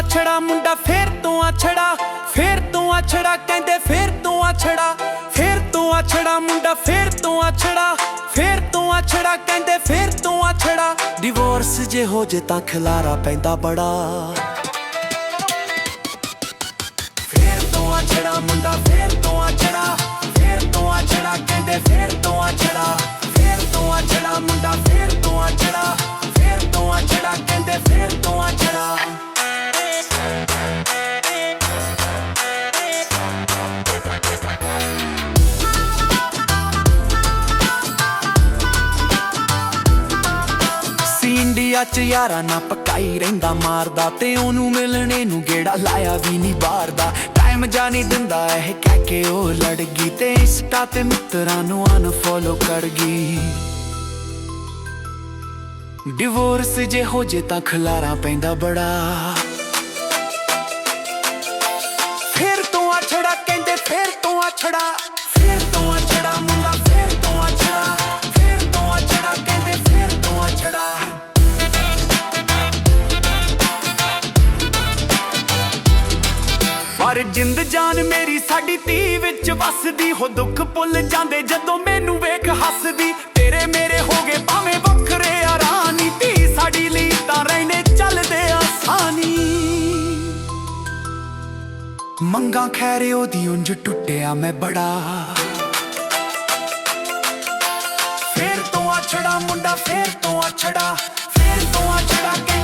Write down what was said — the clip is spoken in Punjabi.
ਆਛੜਾ, ਮੁੰਡਾ ਫੇਰ ਤੋਂ ਆਛੜਾ, ਫੇਰ ਤੋਂ ਆਛੜਾ, ਕਹਿੰਦੇ ਫੇਰ ਤੋਂ ਆਛੜਾ, ਫੇਰ ਤੋਂ ਆਛੜਾ, ਮੁੰਡਾ ਫੇਰ ਤੋਂ ਆਛੜਾ, ਫੇਰ ਤੋਂ ਆਛੜਾ, ਕਹਿੰਦੇ ਫੇਰ ਤੋਂ ਆਛੜਾ। ਡਿਵੋਰਸ ਜੇ ਹੋ ਜੇ ਤਾਂ ਖਿਲਾਰਾ ਪੈਂਦਾ ਬੜਾ। ਇੰਡੀਆ ਚ ਯਾਰਾ ਨਾ ਪਕਾਈ ਰਹਿੰਦਾ, ਮਾਰਦਾ ਤੇ ਉਹਨੂੰ ਮਿਲਣੇ ਨੂੰ ਗੇੜਾ ਲਾਇਆ ਵੀ ਨਹੀਂ ਬਾਹਰ ਦਾ ਟਾਈਮ ਜਾ ਨਹੀਂ ਦਿੰਦਾ, ਇਹ ਕਹਿ ਕੇ ਉਹ ਲੜ ਗਈ ਤੇ ਇੰਸਟਾ ਤੇ ਮਿੱਤਰਾਂ ਨੂੰ ਅਨਫੋਲੋ ਕਰ ਗਈ। ਡਿਵੋਰਸ ਜੇ ਹੋ ਜੇ ਤਾਂ ਖਲਾਰਾ ਪੈਂਦਾ ਬੜਾ। ਪਰ ਜਿੰਦ ਜਾਨ ਮੇਰੀ ਸਾਡੀ ਧੀ ਵਿੱਚ ਵਸਦੀ, ਹੋ ਦੁੱਖ ਭੁੱਲ ਜਾਂਦੇ ਜਦੋਂ ਮੈਨੂੰ ਵੇਖ ਹੱਸਦੀ। ਤੇਰੇ ਮੇਰੇ ਹੋ ਗਏ ਭਾਵੇਂ ਵੱਖਰੇ ਆਰਾਨੀ ਧੀ ਸਾਡੀ ਲਈ ਤਾਂ ਰਹਿਣੇ ਚੱਲਦੇ ਆਸਾਨੀ। ਮੰਗਾ ਖੈਰੇ ਉਹਦੀ ਉਂਝ ਟੁੱਟਿਆ ਮੈਂ ਬੜਾ। ਫੇਰ ਤੋਂ ਆਛੜਾ ਮੁੰਡਾ, ਫੇਰ ਤੋਂ ਆਛੜਾ, ਫੇਰ ਤੋਂ ਆਛੜਾ ਕਹਿੰਦੇ